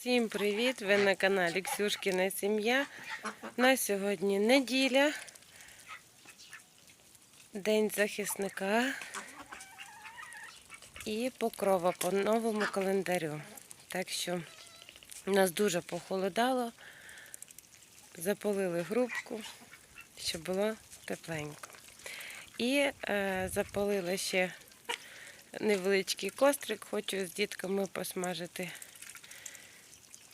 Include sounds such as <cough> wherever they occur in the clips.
Всім привіт! Ви на каналі Ксюшкіна сім'я. На сьогодні неділя, День захисника і покрова по новому календарю. Так що нас дуже похолодало, запалили грубку, щоб було тепленько. І е, запалила ще невеличкий кострик, хочу з дітками посмажити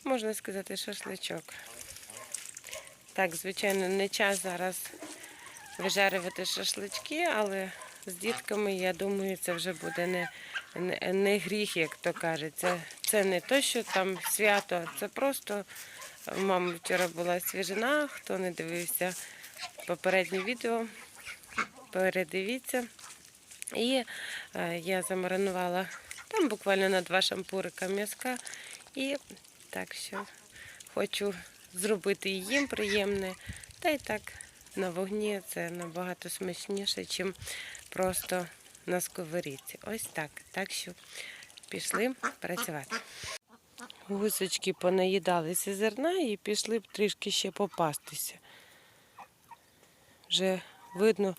можна сказати, шашличок. Так, звичайно, не час зараз вижарювати шашлички, але з дітками, я думаю, це вже буде не, не, не гріх, як то кажуть. Це, це не то, що там свято, це просто в мами вчора була свіжина. Хто не дивився попереднє відео, передивіться. І е, я замаринувала там буквально на два шампурика м'язка. І так що хочу зробити їм приємне. Та й так на вогні це набагато смачніше, ніж просто на сковорідці. Ось так. Так що пішли працювати. Гусочки понаїдалися зерна і пішли б трішки ще попастися. Вже видно,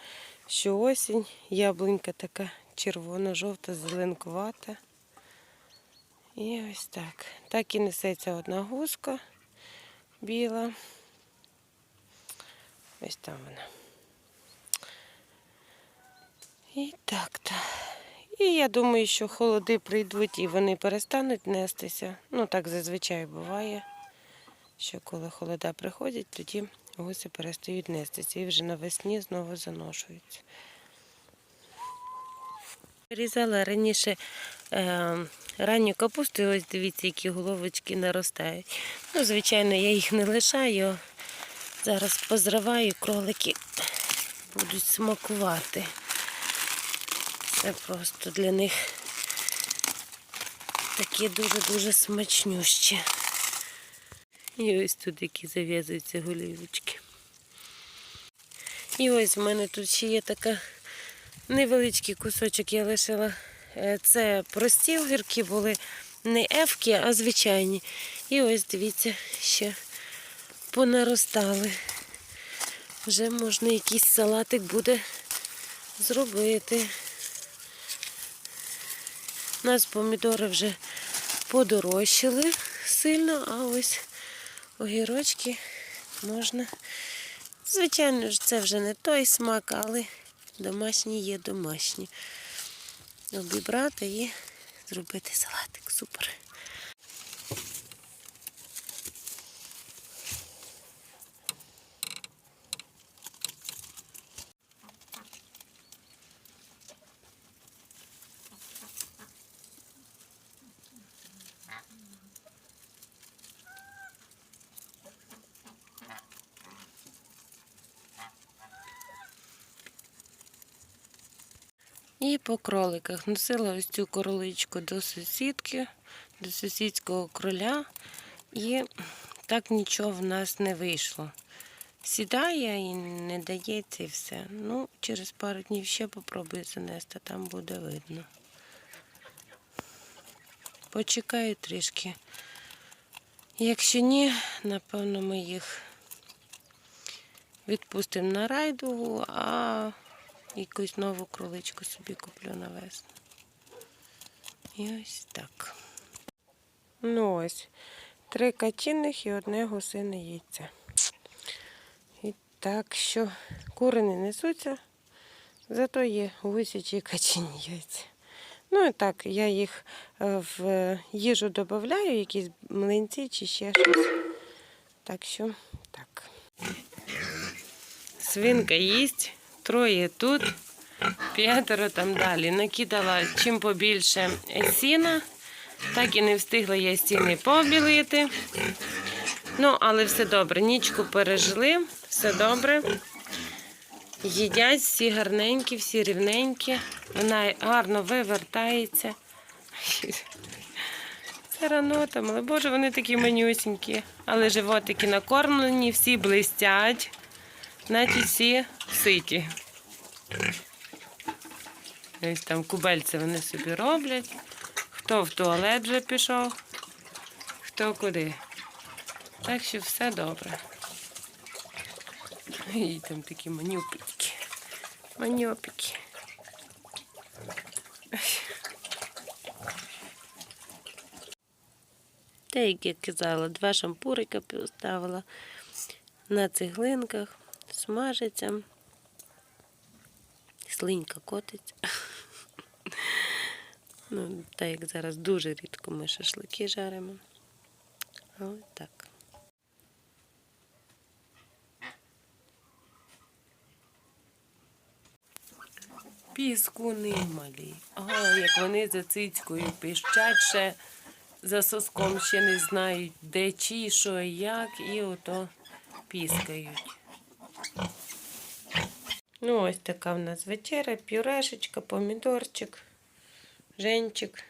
що осінь, яблунька така червоно-жовта, зеленкувата. І ось так. Так і несеться одна гуска біла. Ось там вона. І так то. І я думаю, що холоди прийдуть і вони перестануть нестися. Ну, так зазвичай буває, що коли холода приходять, тоді гуси перестають нестися і вже навесні знову заношуються. Різала раніше е, ранню капусту, і ось дивіться, які головочки наростають. Ну, звичайно, я їх не лишаю. Зараз позриваю, кролики будуть смакувати. Це просто для них такі дуже-дуже смачнющі. І ось тут які зав'язуються голівочки. І ось в мене тут ще є така невеличкий кусочок я лишила. Е, Це прості огірки були, не ефки, а звичайні. І ось дивіться, ще понаростали. Вже можна якийсь салатик буде зробити. У нас помідори вже подорожчали сильно, а ось огірочки можна. Звичайно це вже не той смак, але домашні є домашні. Обібрати і зробити салатик. Супер. І по кроликах носила ось цю короличку до сусідки, до сусідського кроля, і так нічого в нас не вийшло. Сідає і не дається і все. Ну, через пару днів ще попробую занести, там буде видно. Почекаю трішки. Якщо ні, напевно, ми їх відпустимо на райдугу, а якусь нову кроличку собі куплю на весну. І ось так. Ну ось. Три качиних і одне гусине яйце. І так що кури не несуться, зато є гусячі і качині яйця. Ну і так, я їх е, в їжу додаю, якісь млинці чи ще щось. Так що так. Свинка їсть, троє тут, п'ятеро там далі. Накидала чим побільше сіна. Так і не встигла я стіни побілити. Ну, але все добре. Нічку пережили, все добре. Їдять всі гарненькі, всі рівненькі. Вона гарно вивертається. Це ранотом, але боже, вони такі манюсінькі. Але животики накормлені, всі блистять, навіть всі ситі. Ось там кубельці вони собі роблять. Хто в туалет вже пішов, то куди. Так що все добре. І там такі манюпики. Манюпики. Та, як я казала, два шампурика поставила на цеглинках, смажиться. Слинька котиться. <laughs> Ну, так як зараз дуже рідко ми шашлики жаримо. Ось так. Піску немалі. Ага, як вони за цицькою пищать ще за соском ще не знають, де чи, що і як, і ото піскають. Ну, ось така в нас вечеря, пюрешечка, помідорчик, женчик.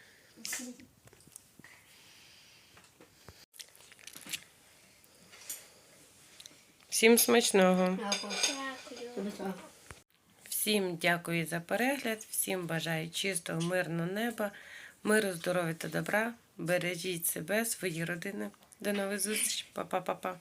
Всім смачного. Всім дякую за перегляд, всім бажаю чистого, мирного неба, миру, здоров'я та добра. Бережіть себе, свої родини. До нових зустрічей. Па-па-па-па.